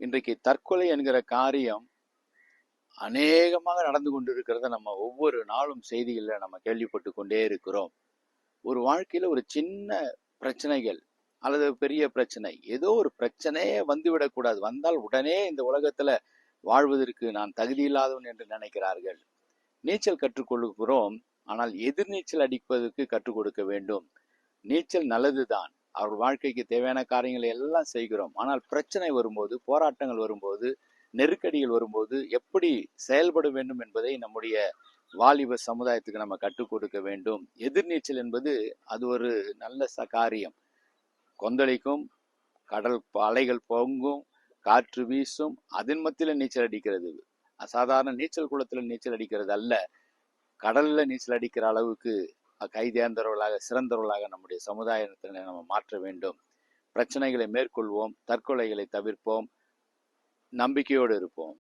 இன்றைக்கு தற்கொலை என்கிற காரியம் அநேகமாக நடந்து கொண்டிருக்கிறத நம்ம ஒவ்வொரு நாளும் செய்திகளில் நம்ம கேள்விப்பட்டு கொண்டே இருக்கிறோம். ஒரு வாழ்க்கையில ஒரு சின்ன பிரச்சனைகள் அல்லது பெரிய பிரச்சனை ஏதோ ஒரு பிரச்சனையே வந்துவிடக்கூடாது வந்தால் உடனே இந்த உலகத்துல வாழ்வதற்கு நான் தகுதி இல்லாதவன் என்று நினைக்கிறார்கள். நீச்சல் கற்றுக்கொள்கிறோம் ஆனால் எதிர்நீச்சல் அடிப்பதற்கு கற்றுக் கொடுக்க வேண்டும். நீச்சல் நல்லதுதான். அவர் வாழ்க்கைக்கு தேவையான காரியங்களை எல்லாம் செய்கிறோம். ஆனால் பிரச்சனை வரும்போது போராட்டங்கள் வரும்போது நெருக்கடிகள் வரும்போது எப்படி செயல்பட வேண்டும் என்பதை நம்முடைய வாலிப சமுதாயத்துக்கு நம்ம கற்றுக் கொடுக்க வேண்டும். எதிர்நீச்சல் என்பது அது ஒரு நல்ல ச காரியம். கொந்தளிக்கும் கடல் அலைகள் பொங்கும் காற்று வீசும் அதன் மத்தியில் நீச்சல் அடிக்கிறது. சாதாரண நீச்சல் குளத்தில் நீச்சல் அடிக்கிறது அல்ல. கடல்ல நீச்சல் அடிக்கிற அளவுக்கு கைதேர்ந்தவர்களாக சிறந்தவர்களாக நம்முடைய சமுதாயத்தினை நம்ம மாற்ற வேண்டும். பிரச்சனைகளை மேற்கொள்வோம் தற்கொலைகளை தவிர்ப்போம் நம்பிக்கையோடு இருப்போம்.